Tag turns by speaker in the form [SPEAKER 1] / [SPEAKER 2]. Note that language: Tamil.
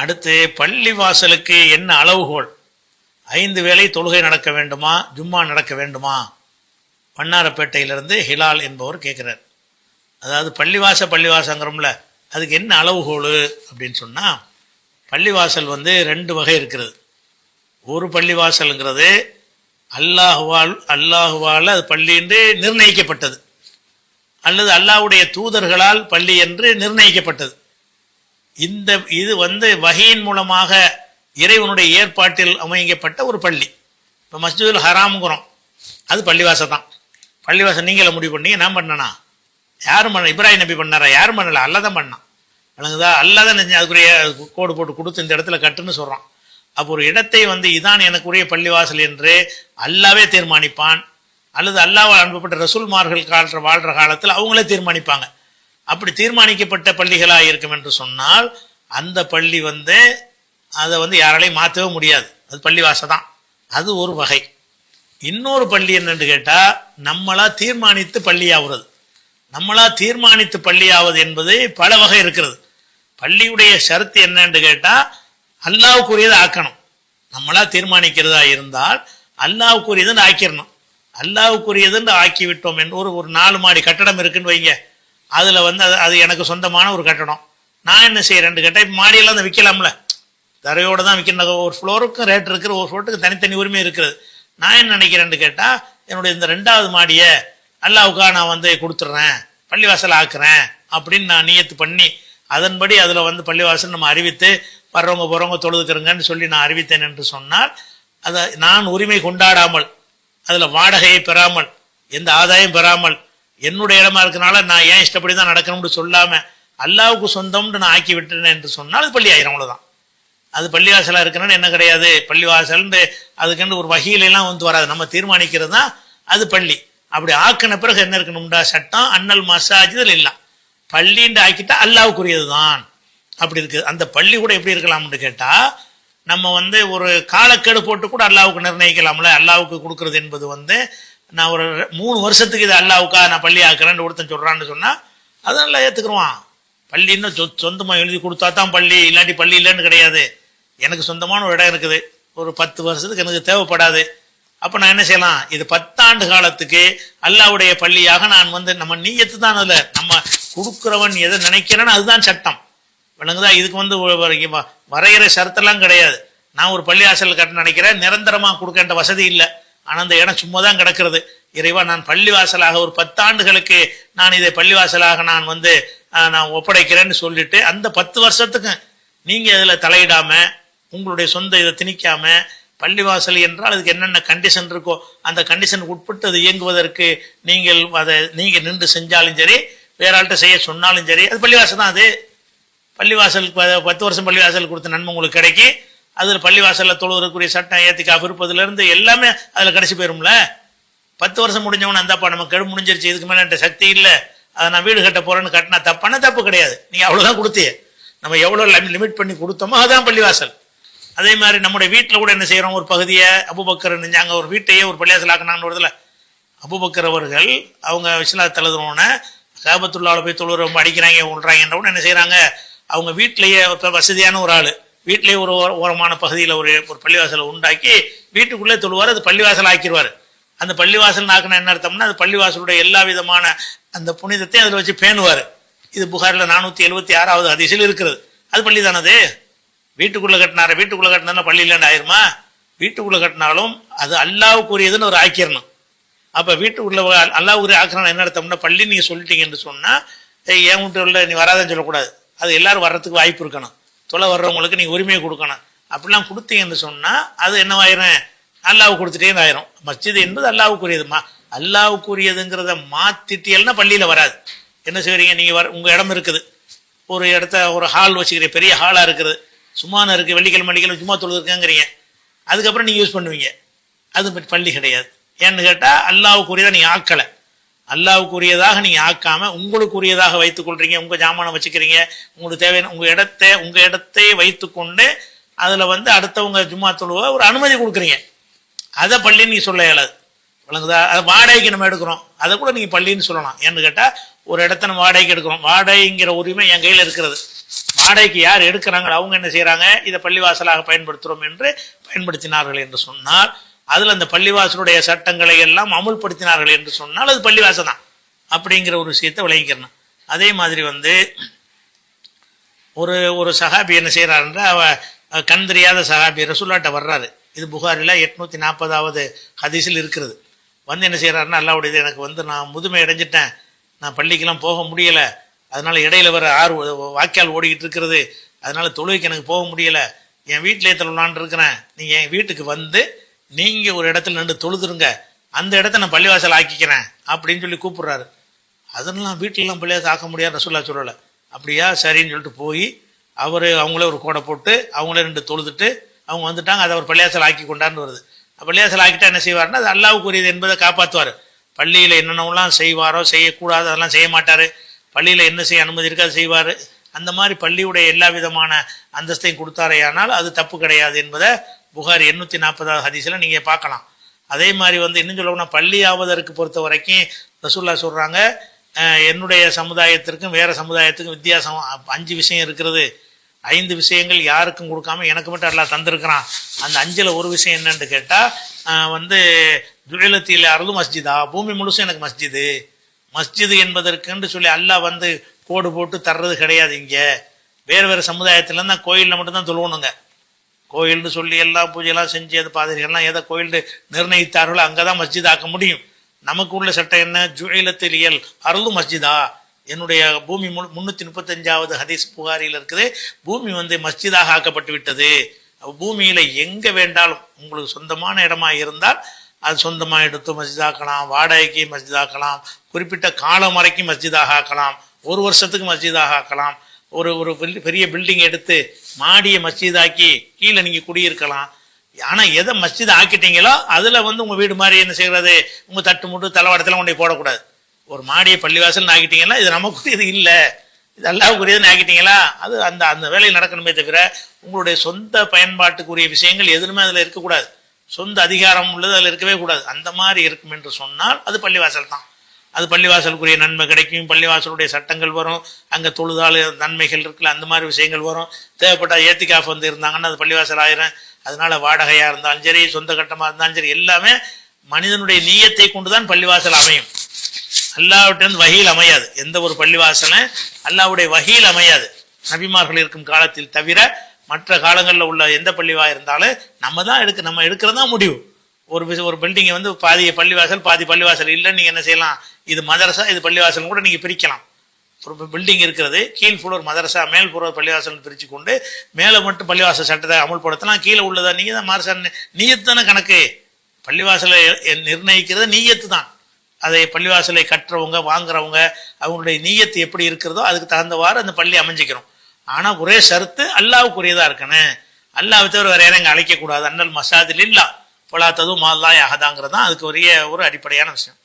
[SPEAKER 1] அடுத்து பள்ளி வாசலுக்கு என்ன அளவுகோல்? ஐந்து வேளை தொழுகை நடக்க வேண்டுமா? ஜும்மா நடக்க வேண்டுமா? பன்னாரப்பேட்டையிலிருந்து ஹிலால் என்பவர் கேட்குறார். அதாவது பள்ளிவாச பள்ளிவாசங்கிறோம்ல அதுக்கு என்ன அளவுகோல் அப்படின்னு சொன்னால் பள்ளிவாசல் வந்து ரெண்டு வகை இருக்கிறது. ஒரு பள்ளிவாசலுங்கிறது அல்லாஹுவால் அல்லாஹுவால் அது பள்ளி என்று நிர்ணயிக்கப்பட்டது. அல்லது அல்லாஹ்வுடைய தூதர்களால் பள்ளி என்று நிர்ணயிக்கப்பட்டது. இந்த இது வந்து வகையின் மூலமாக இறைவனுடைய ஏற்பாட்டில் அமைக்கப்பட்ட ஒரு பள்ளி. இப்போ மஸ்ஜிதுல் ஹராம்ங்கிறோம். அது பள்ளிவாசல் தான் பள்ளிவாசல் நீங்களே முடிவு பண்ணீங்க நான் பண்ணனா? யாரும் பண்ண இப்ராஹிம் நபி பண்ணாரா? யாரும் பண்ணல. அல்ல தான் பண்ணான். விளங்குதா? அல்ல தான் அதுக்குரிய கோடு போட்டு கொடுத்து இந்த இடத்துல கட்டுன்னு சொல்கிறான் அப்போ ஒரு இடத்தை வந்து இதான் எனக்குரிய பள்ளிவாசல் என்று அல்லாவே தீர்மானிப்பான். அல்லது அல்லாஹ் அனுப்பப்பட்ட ரசூல்மார்கள் காலத்தில் வாழ்கிற காலத்தில் அவங்களே தீர்மானிப்பாங்க. அப்படி தீர்மானிக்கப்பட்ட பள்ளிகளாக இருக்கும் என்று சொன்னால் அந்த பள்ளி வந்து அதை வந்து யாராலையும் மாற்றவே முடியாது. அது பள்ளிவாசை தான். அது ஒரு வகை. இன்னொரு பள்ளி என்னன்னு கேட்டால் நம்மளா தீர்மானித்து பள்ளியாகிறது நம்மளா தீர்மானித்து பள்ளியாவது என்பது பல வகை இருக்கிறது. பள்ளியுடைய ஷரத்து என்னன்னு கேட்டால் அல்லாவுக்குரியதை ஆக்கணும். நம்மளா தீர்மானிக்கிறதா இருந்தால் அல்லாவுக்குரியதுன்னு ஆக்கிடணும் அல்லாவுக்குரியதுன்னு ஆக்கிவிட்டோம் என்று ஒரு ஒரு நாலு மாடி கட்டடம் இருக்குன்னு வைங்க. அதில் வந்து அது அது எனக்கு சொந்தமான ஒரு கட்டணம் நான் என்ன செய்கிறேன்னு கேட்டால் இப்போ மாடியெல்லாம் அதை விற்கலாம்ல தரையோடு தான் விற்கணும் ஒரு ஃப்ளோருக்கும் ரேட் இருக்குது ஒரு ஃப்ளோருக்கு தனித்தனி உரிமை இருக்கிறது. நான் என்ன நினைக்கிறேன்னு கேட்டால் என்னுடைய இந்த ரெண்டாவது மாடியை அல்லாவுக்காக நான் வந்து கொடுத்துட்றேன் பள்ளிவாசல் ஆக்குறேன் அப்படின்னு நான் நியத்து பண்ணி அதன்படி அதில் வந்து பள்ளிவாசல் நம்ம அறிவித்து வர்றவங்க போகிறவங்க தொழுதுக்கிறங்கன்னு சொல்லி நான் அறிவித்தேன் என்று சொன்னால் அதை நான் உரிமை கொண்டாடாமல் அதில் வாடகையை பெறாமல் எந்த ஆதாயம் பெறாமல் என்னுடைய இடமா இருக்கனால நான் ஏன் இஷ்டப்படி தான் நடக்கணும்னு சொல்லாமல் அல்லாவுக்கு சொந்தம்னு நான் ஆக்கி விட்டுறேன் என்று சொன்னால் அது பள்ளி ஆயிரம் அவ்வளோதான் அது பள்ளிவாசலாக இருக்கணும்னு என்ன கிடையாது? பள்ளிவாசல்னு அதுக்குன்னு ஒரு வகையிலெல்லாம் வந்து வராது. நம்ம தீர்மானிக்கிறது தான் அது பள்ளி. அப்படி ஆக்கின பிறகு என்ன இருக்கணும்டா? சட்டம் அன்னல் மசாஜிதல் இல்லாம் பள்ளின்னு ஆக்கிட்டா அல்லாவுக்குரியது தான் அப்படி இருக்குது அந்த பள்ளி கூட எப்படி இருக்கலாம்னு கேட்டால் நம்ம வந்து ஒரு காலக்கெடு போட்டு கூட அல்லாவுக்கு நிர்ணயிக்கலாம்ல. அல்லாவுக்கு கொடுக்கறது என்பது வந்து நான் ஒரு மூணு வருஷத்துக்கு இது அல்லாவுக்கா நான் பள்ளி ஆக்குறேன்னு ஒருத்தன் சொல்கிறான்னு சொன்னால் அதெல்லாம் ஏற்றுக்குருவான் பள்ளின்னு சொ சொந்தமாக எழுதி கொடுத்தா தான் பள்ளி இல்லாட்டி பள்ளி இல்லைன்னு கிடையாது. எனக்கு சொந்தமான ஒரு இடம் இருக்குது. ஒரு பத்து வருஷத்துக்கு எனக்கு தேவைப்படாது. அப்போ நான் என்ன செய்யலாம்? இது பத்தாண்டு காலத்துக்கு அல்லாவுடைய பள்ளியாக நான் வந்து நம்ம நீயத்து தான் அதில். நம்ம கொடுக்குறவன் எதை நினைக்கிறேன்னு அதுதான் சட்டம். விளங்குதா? இதுக்கு வந்து வரைக்கும் வரைகிற ஷரத்தெல்லாம் கிடையாது. நான் ஒரு பள்ளி பள்ளிவாசல் கட்ட நினைக்கிறேன். நிரந்தரமாக கொடுக்கின்ற வசதி இல்லை. ஆனால் அந்த இடம் சும்மா தான் கிடக்கிறது. இறைவா நான் பள்ளிவாசலாக ஒரு பத்தாண்டுகளுக்கு நான் இதை பள்ளிவாசலாக நான் வந்து நான் ஒப்படைக்கிறேன்னு சொல்லிட்டு அந்த பத்து வருஷத்துக்கு நீங்கள் இதில் தலையிடாமல் உங்களுடைய சொந்த இதை திணிக்காம பள்ளிவாசல் என்றால் அதுக்கு என்னென்ன கண்டிஷன் இருக்கோ அந்த கண்டிஷனுக்கு உட்பட்டு அது இயங்குவதற்கு நீங்கள் அதை நீங்கள் நின்று செஞ்சாலும் சரி வேற ஆள்கிட்ட செய்ய சொன்னாலும் சரி அது பள்ளிவாசல் தான் அது. பள்ளிவாசல் பத்து வருஷம் பள்ளிவாசல் கொடுத்த நன்மை உங்களுக்கு கிடைக்கும். அதில் பள்ளிவாசலில் தொழுவதற்குரிய சட்டம் ஏத்திக்கா இருப்பதுலேருந்து எல்லாமே அதில் கடைசி போயிரும்ல? பத்து வருஷம் முடிஞ்சவன அந்தாப்பா நம்ம கெடு முடிஞ்சிருச்சு இதுக்கு மேலே என்கிட்ட சக்தி இல்லை. அதை நான் வீடு கட்ட போகிறேன்னு கட்டினா தப்பான? தப்பு கிடையாது. நீங்கள் அவ்வளோதான் கொடுத்தியே. நம்ம எவ்வளோ லிமிட் பண்ணி கொடுத்தோமோ அதுதான் பள்ளிவாசல். அதே மாதிரி நம்முடைய வீட்டில் கூட என்ன செய்கிறோம் ஒரு பகுதியை அபுபக்கர் நெஞ்சாங்க ஒரு வீட்டையே ஒரு பள்ளிவாசல் ஆக்கினாங்கன்னு வருதுல? அபுபக்கர் அவர்கள் அவங்க விஸ்வநாத் தழுதுனோடனே காபத்துள்ளாவில் போய் தொழுறவங்க அடிக்கிறாங்க விட்றாங்கன்றவுடனே என்ன செய்கிறாங்க அவங்க வீட்டிலேயே இப்போ வசதியான ஒரு ஆள். வீட்டிலேயே ஒரு ஓரமான பகுதியில் ஒரு ஒரு பள்ளிவாசலை உண்டாக்கி வீட்டுக்குள்ளே தொழுவார் அது பள்ளிவாசல் ஆக்கிடுவார் அந்த பள்ளிவாசல் ஆக்கினா என்ன அர்த்தம்னா அது பள்ளிவாசலுடைய எல்லா விதமான அந்த புனிதத்தையும் அதில் வச்சு பேணுவார். இது புகாரில் நானூற்றி எழுபத்தி ஆறாவது அதிசயில் இருக்கிறது. அது பள்ளி தானது வீட்டுக்குள்ளே கட்டினார வீட்டுக்குள்ளே கட்டினா பள்ளி இல்லைன்னு ஆயிருமா? வீட்டுக்குள்ளே கட்டினாலும் அது அல்லாவுக்குரியதுன்னு ஒரு ஆக்கிரணும் அப்போ வீட்டுக்குள்ளே அல்லாவுக்குரிய ஆக்கிரணும் என்ன அர்த்தம்னா பள்ளி நீங்கள் சொல்லிட்டீங்கன்னு சொன்னால் என் வீட்டு உள்ள நீ வராதன்னு சொல்லக்கூடாது. அது எல்லாரும் வர்றதுக்கு வாய்ப்பு இருக்கணும். தொலை வர்றவங்களுக்கு நீங்கள் உரிமையை கொடுக்கணும். அப்படிலாம் கொடுத்தீங்கன்னு சொன்னால் அது என்னவாயிரும்? அல்லாவுக்கு கொடுத்துட்டேன்னு ஆயிரும். மஸ்ஜித் என்பது அல்லாவுக்குரியதுமா அல்லாவுக்குரியதுங்கிறத மாத்திட்டியல்னா பள்ளியில் வராது. என்ன செய்கிறீங்க நீங்கள் வர உங்கள் இடம் இருக்குது. ஒரு இடத்த ஒரு ஹால் வச்சுக்கிறீங்க. பெரிய ஹாலாக இருக்குது. சும்மான இருக்குது வெள்ளிக்கிழமை வெள்ளிக்கிழமை சும்மா தொழுதுருக்கேங்கிறீங்க. அதுக்கப்புறம் நீங்கள் யூஸ் பண்ணுவீங்க. அது பள்ளி கிடையாது. ஏன்னு கேட்டால் அல்லாவுக்குரியதை நீங்கள் ஆக்கலை. அல்லாவுக்குரியதாக நீங்கள் ஆக்காம உங்களுக்குரியதாக வைத்துக் கொள்றீங்க உங்கள் ஜாமானை வச்சுக்கிறீங்க உங்களுக்கு தேவையான உங்கள் இடத்தை உங்கள் இடத்தை வைத்துக்கொண்டு அதில் வந்து அடுத்தவங்க ஜும்மா தொழுவ ஒரு அனுமதி கொடுக்குறீங்க. அதை பள்ளின்னு நீங்கள் சொல்ல இயலாது. விளங்குதா? அது வாடகைக்கு நம்ம எடுக்கிறோம். அதை கூட நீங்கள் பள்ளின்னு சொல்லலாம். ஏன்னு கேட்டால் ஒரு இடத்த நம்ம வாடகைக்கு எடுக்கிறோம். வாடகைங்கிற உரிமை என் கையில் இருக்கிறது. வாடகைக்கு யார் எடுக்கிறாங்களோ அவங்க என்ன செய்கிறாங்க இதை பள்ளிவாசலாக பயன்படுத்துகிறோம் என்று பயன்படுத்தினார்கள் என்று சொன்னால் அதில் அந்த பள்ளிவாசலுடைய சட்டங்களை எல்லாம் அமுல்படுத்தினார்கள் என்று சொன்னால் அது பள்ளிவாசல் தான் அப்படிங்கிற ஒரு விஷயத்தை விளங்கிக்கிறணும். அதே மாதிரி வந்து ஒரு ஒரு சஹாபி என்ன செய்கிறாருன்ற அவ கண் தெரியாத சஹாபி ரசுல்லாட்ட வர்றாரு. இது புகாரில் எட்நூற்றி நாற்பதாவது ஹதீஸில் இருக்கிறது. வந்து என்ன செய்கிறாருன்னா உடையது எனக்கு வந்து நான் முதுமை அடைஞ்சிட்டேன். நான் பள்ளிக்கெல்லாம் போக முடியலை. அதனால் இடையில வர ஆறு வாய்க்கால் ஓடிக்கிட்டு இருக்கிறது. அதனால் தொழுகைக்கு எனக்கு போக முடியலை. என் வீட்டிலே தொழலான் இருக்கிறேன்? நீங்கள் என் வீட்டுக்கு வந்து நீங்கள் ஒரு இடத்துல நின்று தொழுதுருங்க. அந்த இடத்த நான் பள்ளிவாசல் ஆக்கிக்கிறேன் அப்படின்னு சொல்லி கூப்பிடுறாரு. அதெல்லாம் வீட்டிலலாம் பள்ளியாசல் ஆக்க முடியாது ரசூல்லா சொல்லலை. அப்படியா? சரின்னு சொல்லிட்டு போய் அவர் அவங்களே ஒரு கோடை போட்டு அவங்களே ரெண்டு தொழுதுட்டு அவங்க வந்துட்டாங்க அதை அவர் பள்ளியாசல் ஆக்கி கொண்டான்னு வருது பள்ளியாசல் ஆக்கிட்டா என்ன செய்வார்னா அது அல்லாவுக்குரியது என்பதை காப்பாற்றுவார் பள்ளியில் என்னென்னலாம் செய்வாரோ செய்யக்கூடாது அதெல்லாம் செய்ய மாட்டார். பள்ளியில் என்ன செய்ய அனுமதி இருக்காது செய்வார். அந்த மாதிரி பள்ளியுடைய எல்லா விதமான அந்தஸ்தையும் கொடுத்தாரேயானால் அது தப்பு கிடையாது என்பதை புகார் எண்ணூற்றி நாற்பதாவது ஹதீஸில் நீங்கள் பார்க்கலாம். அதே மாதிரி வந்து இன்னும் சொல்லணும்னா பள்ளி ஆவதற்கு பொறுத்த வரைக்கும் ரசூல்லா சொல்கிறாங்க என்னுடைய சமுதாயத்திற்கும் வேறு சமுதாயத்துக்கும் வித்தியாசம். அஞ்சு விஷயம் இருக்கிறது ஐந்து விஷயங்கள் யாருக்கும் கொடுக்காம எனக்கு மட்டும் எல்லாம் தந்திருக்கிறான். அந்த அஞ்சில் ஒரு விஷயம் என்னன்னு கேட்டால் வந்து துழிலத்தில் அருள் மஸ்ஜிதா பூமி முழுசும் எனக்கு மஸ்ஜிது. மஸ்ஜிது என்பதற்குன்னு சொல்லி அல்லாஹ் வந்து கோடு போட்டு தர்றது கிடையாது இங்கே. வேறு வேறு சமுதாயத்துலேருந்து தான் கோயிலில் மட்டும்தான் தொழுவணுங்க. கோயில்னு சொல்லி எல்லாம் பூஜையெல்லாம் செஞ்சு அந்த பாதிரிகள்லாம் எதை கோயில் நிர்ணயித்தார்களோ அங்கே தான் மஸ்ஜித் ஆக்க முடியும். நமக்கு உள்ள சட்டம் என்ன? ஜுயிலத்தில் இயல். அருள் மஸ்ஜிதா. என்னுடைய பூமி மு முந்நூற்றி முப்பத்தஞ்சாவது ஹதீஸ் புகாரியில் இருக்குது. பூமி வந்து மஸ்ஜிதாக ஆக்கப்பட்டு விட்டது. பூமியில் எங்கே வேண்டாலும் உங்களுக்கு சொந்தமான இடமா இருந்தால் அது சொந்தமாக எடுத்து மஸ்ஜிதாக்கலாம். வாடகைக்கு மஸ்ஜிதாக்கலாம். குறிப்பிட்ட காலம் வரைக்கும் மஸ்ஜிதாக ஆக்கலாம். ஒரு வருஷத்துக்கு மஸ்ஜிதாக ஆக்கலாம். ஒரு ஒரு பெரிய- பெரிய பில்டிங் எடுத்து மாடியை மஸ்ஜிதாக்கி கீழே நீங்கள் குடியிருக்கலாம். ஆனால் எதை மஸ்ஜித் ஆக்கிட்டீங்களோ அதில் வந்து உங்கள் வீடு மாதிரி என்ன செய்கிறது உங்கள் தட்டு முட்டு தலைவாடத்துல கொண்டு போடக்கூடாது. ஒரு மாடியை பள்ளிவாசல் ஆக்கிட்டீங்கன்னா இது நமக்குரியது இல்லை. இது அல்லாவுக்குரியதுன்னு ஆக்கிட்டீங்களா? அது அந்த அந்த வேலை நடக்கணுமே தவிர உங்களுடைய சொந்த பயன்பாட்டுக்குரிய விஷயங்கள் எதுவுமே அதில் இருக்கக்கூடாது. சொந்த அதிகாரம் உள்ளது அதில் இருக்கவே கூடாது. அந்த மாதிரி இருக்கும் என்று சொன்னால் அது பள்ளிவாசல் தான் அது பள்ளிவாசலுக்குரிய நன்மை கிடைக்கும் பள்ளிவாசலுடைய சட்டங்கள் வரும் அங்கே தொழுதால் நன்மைகள் இருக்குல்ல அந்த மாதிரி விஷயங்கள் வரும். தேவைப்பட்ட ஏத்திகாஃப் வந்து இருந்தாங்கன்னா அது பள்ளிவாசல் ஆயிரும். அதனால வாடகையாக இருந்தாலும் சரி சொந்த கட்டமாக இருந்தாலும் சரி எல்லாமே மனிதனுடைய நீயத்தை கொண்டு தான் பள்ளிவாசல் அமையும். அல்லாவிட்டிருந்து வகையில் அமையாது. எந்த ஒரு பள்ளிவாசலும் அல்லாவுடைய வகையில் அமையாது. நபிமார்கள் இருக்கும் காலத்தில் தவிர மற்ற காலங்களில் உள்ள எந்த பள்ளிவாக இருந்தாலும் நம்ம தான் எடுக்க நம்ம எடுக்கிறது தான் முடிவு. ஒரு ஒரு பில்டிங்கை வந்து பாதி பள்ளிவாசல் பாதி பள்ளிவாசல் இல்லைன்னு நீங்கள் என்ன செய்யலாம்? இது மதரசா இது பள்ளிவாசல் கூட நீங்கள் பிரிக்கலாம். ஒரு பில்டிங் இருக்கிறது கீழ் ஃபுல்லோர் மதரசா மேல் ஃபுல்லோர் பள்ளிவாசல் பிரித்து கொண்டு மேலே மட்டும் பள்ளிவாசல் சட்டத்தை அமுல்படுத்தலாம். கீழே உள்ளதா நீங்கள் தான் மாரசா நீயத்து தானே கணக்கு. பள்ளிவாசலை நிர்ணயிக்கிறது நீயத்து தான். அதை பள்ளிவாசலை கட்டுறவங்க வாங்குறவங்க அவங்களுடைய நீயத்து எப்படி இருக்கிறதோ அதுக்கு தகுந்தவாறு அந்த பள்ளி அமைஞ்சிக்கிறோம் ஆனால் ஒரே சருத்து அல்லாவுக்குரியதாக இருக்கணும். அல்லாவை தவிர வேறு யாரையும் அழைக்கக்கூடாது. அண்ணல் மசாதில் இல்லா. பொலாத்ததும் மால்லா யாகதாங்கிறது தான் அதுக்கு ஒரே ஒரு அடிப்படையான விஷயம்.